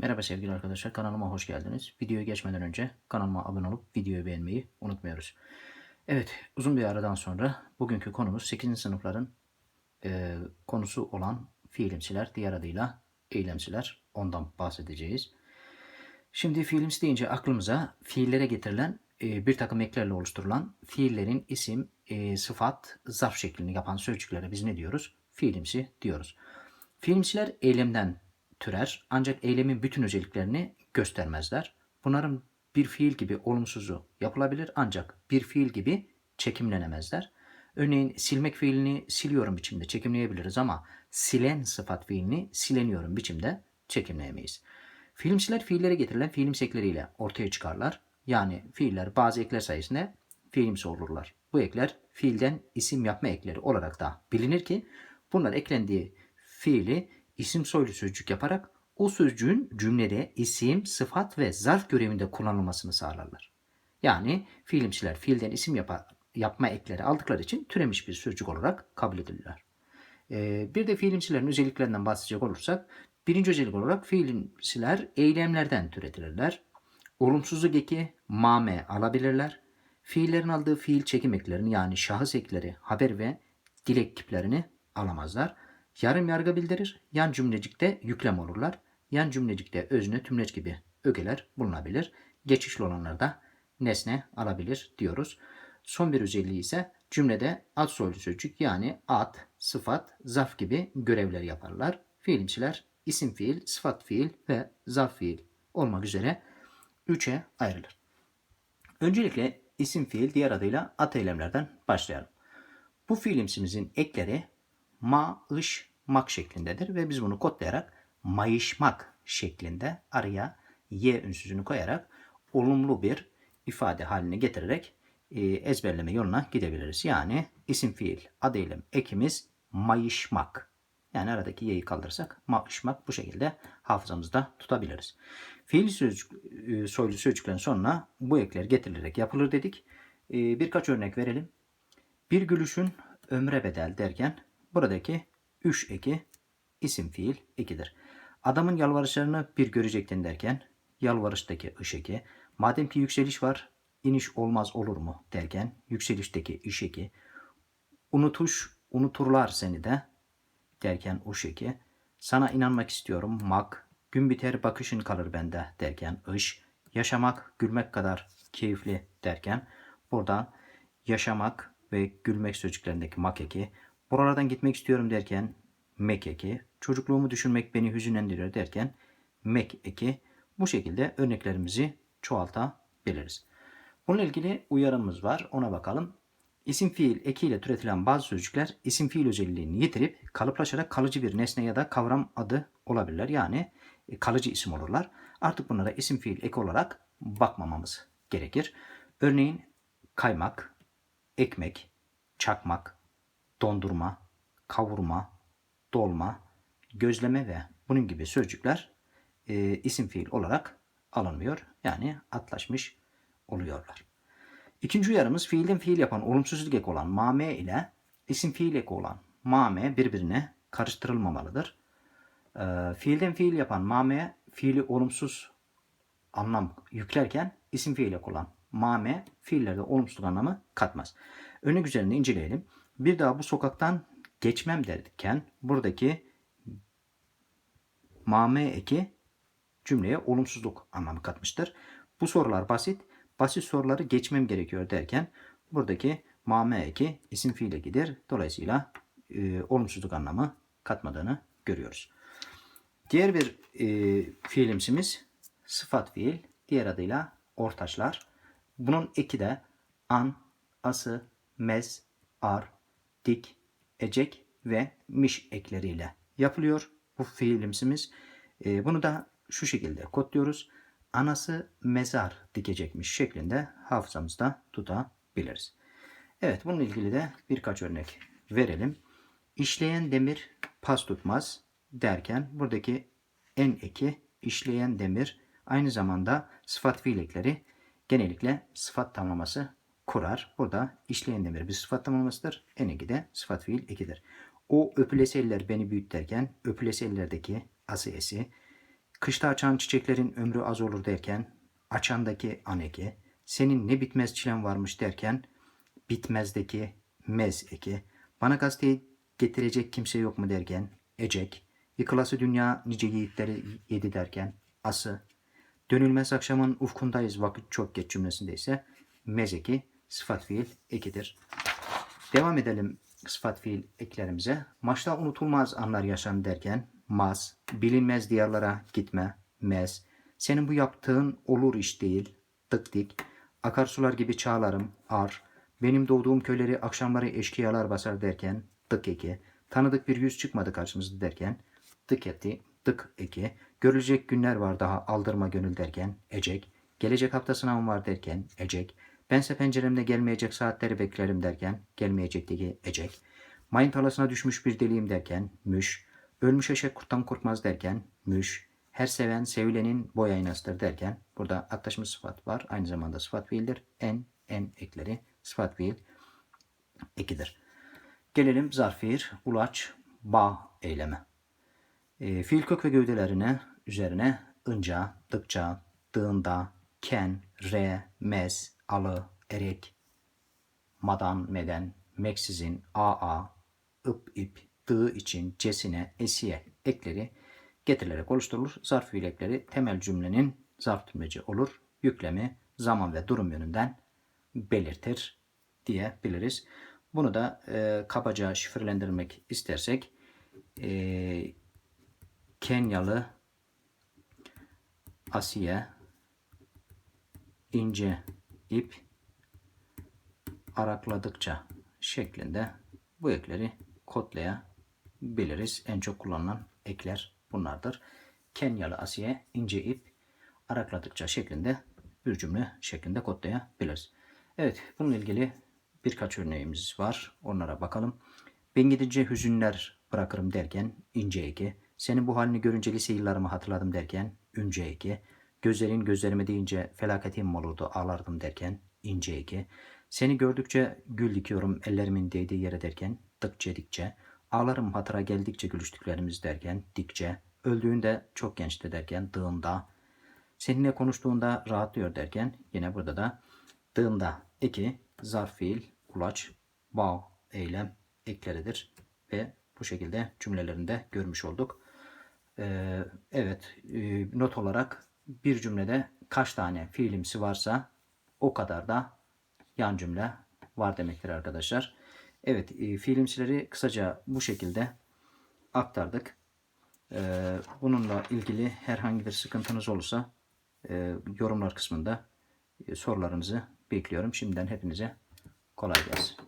Merhaba sevgili arkadaşlar kanalıma hoş geldiniz. Videoya geçmeden önce kanalıma abone olup videoyu beğenmeyi unutmuyoruz. Evet uzun bir aradan sonra bugünkü konumuz 8. sınıfların e, konusu olan fiilimsiler diğer adıyla eylemsiler ondan bahsedeceğiz. Şimdi fiilimsi deyince aklımıza fiillere getirilen e, bir takım eklerle oluşturulan fiillerin isim, e, sıfat, zarf şeklini yapan sözcüklere biz ne diyoruz? Fiilimsi diyoruz. Fiilimsiler eylemden türer ancak eylemin bütün özelliklerini göstermezler. Bunların bir fiil gibi olumsuzu yapılabilir ancak bir fiil gibi çekimlenemezler. Örneğin silmek fiilini siliyorum biçimde çekimleyebiliriz ama silen sıfat fiilini sileniyorum biçimde çekimleyemeyiz. Fiilimsiler fiillere getirilen fiilimsi ekleriyle ortaya çıkarlar. Yani fiiller bazı ekler sayesinde fiilimsi olurlar. Bu ekler fiilden isim yapma ekleri olarak da bilinir ki bunlar eklendiği fiili isim soylu sözcük yaparak o sözcüğün cümlede isim, sıfat ve zarf görevinde kullanılmasını sağlarlar. Yani fiilimsiler fiilden isim yapa, yapma ekleri aldıkları için türemiş bir sözcük olarak kabul edilirler. Ee, bir de fiilimsilerin özelliklerinden bahsedecek olursak birinci özellik olarak fiilimsiler eylemlerden türetilirler. Olumsuzluk eki mame alabilirler. Fiillerin aldığı fiil çekim eklerini yani şahıs ekleri, haber ve dilek kiplerini alamazlar. Yarım yargı bildirir. Yan cümlecikte yüklem olurlar. Yan cümlecikte özne, tümleç gibi ögeler bulunabilir. Geçişli olanlarda nesne alabilir diyoruz. Son bir özelliği ise cümlede ad soylu sözcük yani ad, sıfat, zaf gibi görevler yaparlar. Fiilimsiler isim fiil, sıfat fiil ve zaf fiil olmak üzere üçe ayrılır. Öncelikle isim fiil diğer adıyla at eylemlerden başlayalım. Bu fiilimsimizin ekleri ma, şeklindedir ve biz bunu kodlayarak mayışmak şeklinde araya y ünsüzünü koyarak olumlu bir ifade haline getirerek e, ezberleme yoluna gidebiliriz. Yani isim fiil ad eylem ekimiz mayışmak. Yani aradaki y'yi kaldırırsak mayışmak bu şekilde hafızamızda tutabiliriz. Fiil sözcük, e, soylu sözcüklerin sonuna bu ekler getirilerek yapılır dedik. E, birkaç örnek verelim. Bir gülüşün ömre bedel derken buradaki üç eki isim fiil ekidir. Adamın yalvarışlarını bir görecektin derken yalvarıştaki ış eki. Madem ki yükseliş var iniş olmaz olur mu derken yükselişteki iş eki. Unutuş unuturlar seni de derken uş eki. Sana inanmak istiyorum mak. Gün biter bakışın kalır bende derken ış. Yaşamak gülmek kadar keyifli derken buradan yaşamak ve gülmek sözcüklerindeki mak eki. Buralardan gitmek istiyorum derken mek eki. Çocukluğumu düşünmek beni hüzünlendiriyor derken mek eki. Bu şekilde örneklerimizi çoğaltabiliriz. Bununla ilgili uyarımız var. Ona bakalım. İsim fiil ekiyle türetilen bazı sözcükler isim fiil özelliğini yitirip kalıplaşarak kalıcı bir nesne ya da kavram adı olabilirler. Yani e, kalıcı isim olurlar. Artık bunlara isim fiil eki olarak bakmamamız gerekir. Örneğin kaymak, ekmek, çakmak, dondurma, kavurma, dolma, gözleme ve bunun gibi sözcükler e, isim fiil olarak alınmıyor. Yani atlaşmış oluyorlar. İkinci uyarımız fiilden fiil yapan olumsuzluk eki olan mame ile isim fiil eki olan mame birbirine karıştırılmamalıdır. E, fiilden fiil yapan mame fiili olumsuz anlam yüklerken isim fiil eki olan mame fiillerde olumsuzluk anlamı katmaz. Örnek üzerinde inceleyelim. Bir daha bu sokaktan geçmem derken buradaki mame eki cümleye olumsuzluk anlamı katmıştır. Bu sorular basit. Basit soruları geçmem gerekiyor derken buradaki mame eki isim fiil ekidir. Dolayısıyla e, olumsuzluk anlamı katmadığını görüyoruz. Diğer bir e, fiilimsimiz sıfat fiil. Diğer adıyla ortaçlar. Bunun eki de an, ası, mez, ar, dik, ecek ve miş ekleriyle yapılıyor bu fiilimsimiz. E, bunu da şu şekilde kodluyoruz. Anası mezar dikecekmiş şeklinde hafızamızda tutabiliriz. Evet bununla ilgili de birkaç örnek verelim. İşleyen demir pas tutmaz derken buradaki en eki işleyen demir aynı zamanda sıfat fiil ekleri genellikle sıfat tamlaması kurar. Burada işleyen demir bir sıfat tamlamasıdır. En eki de sıfat fiil ekidir. O öpülesi eller beni büyüt derken öpülesi ellerdeki ası esi Kışta açan çiçeklerin ömrü az olur derken açandaki an eki, senin ne bitmez çilen varmış derken bitmezdeki mez eki, bana gazeteyi getirecek kimse yok mu derken ecek, yıkılası dünya nice yiğitleri yedi derken ası, dönülmez akşamın ufkundayız vakit çok geç cümlesinde ise mez eki sıfat fiil ekidir. Devam edelim sıfat fiil eklerimize. Maçta unutulmaz anlar yaşan derken maz, bilinmez diyarlara gitme, mez, senin bu yaptığın olur iş değil, tık dik, akarsular gibi çağlarım, ar, benim doğduğum köyleri akşamları eşkıyalar basar derken tık eki, tanıdık bir yüz çıkmadı karşımızda derken tık etti, tık eki, görülecek günler var daha aldırma gönül derken ecek, gelecek hafta sınavım var derken ecek, bense penceremde gelmeyecek saatleri beklerim derken gelmeyecek diye ecek, mayın talasına düşmüş bir deliğim derken müş, ölmüş eşek kurttan korkmaz derken müş, her seven sevilenin boy aynasıdır derken burada aktaşmış sıfat var. Aynı zamanda sıfat fiildir. En, en ekleri sıfat fiil ekidir. Gelelim zarf fiil, ulaç, bağ eyleme. E, fiil kök ve gövdelerine üzerine ınca, dıkça, dığında, ken, re, mez, alı, erek, madan, meden, meksizin, aa, ıp, ip, dığı için, cesine, esiye ekleri getirilerek oluşturulur. Zarf fiil ekleri temel cümlenin zarf tümleci olur. Yüklemi zaman ve durum yönünden belirtir diyebiliriz. Bunu da e, kabaca şifrelendirmek istersek e, Kenyalı Asiye ince ip arakladıkça şeklinde bu ekleri kodlayabiliriz. En çok kullanılan ekler bunlardır. Kenyalı Asiye ince ip arakladıkça şeklinde bir cümle şeklinde kodlayabiliriz. Evet bununla ilgili birkaç örneğimiz var. Onlara bakalım. Ben gidince hüzünler bırakırım derken ince eki. Senin bu halini görünce lise yıllarımı hatırladım derken ince eki. Gözlerin gözlerime deyince felaketim olurdu ağlardım derken ince eki. Seni gördükçe gül dikiyorum ellerimin değdiği yere derken dıkçe dikçe. Ağlarım hatıra geldikçe gülüştüklerimiz derken dikçe. Öldüğünde çok gençti derken dığında. Seninle konuştuğunda rahatlıyor derken yine burada da dığında eki zarf fiil, kulaç, bağ, eylem ekleridir. Ve bu şekilde cümlelerinde görmüş olduk. Ee, evet e, not olarak bir cümlede kaç tane fiilimsi varsa o kadar da yan cümle var demektir arkadaşlar. Evet e, fiilimsileri kısaca bu şekilde aktardık. Ee, bununla ilgili herhangi bir sıkıntınız olursa e, yorumlar kısmında e, sorularınızı bekliyorum. Şimdiden hepinize kolay gelsin.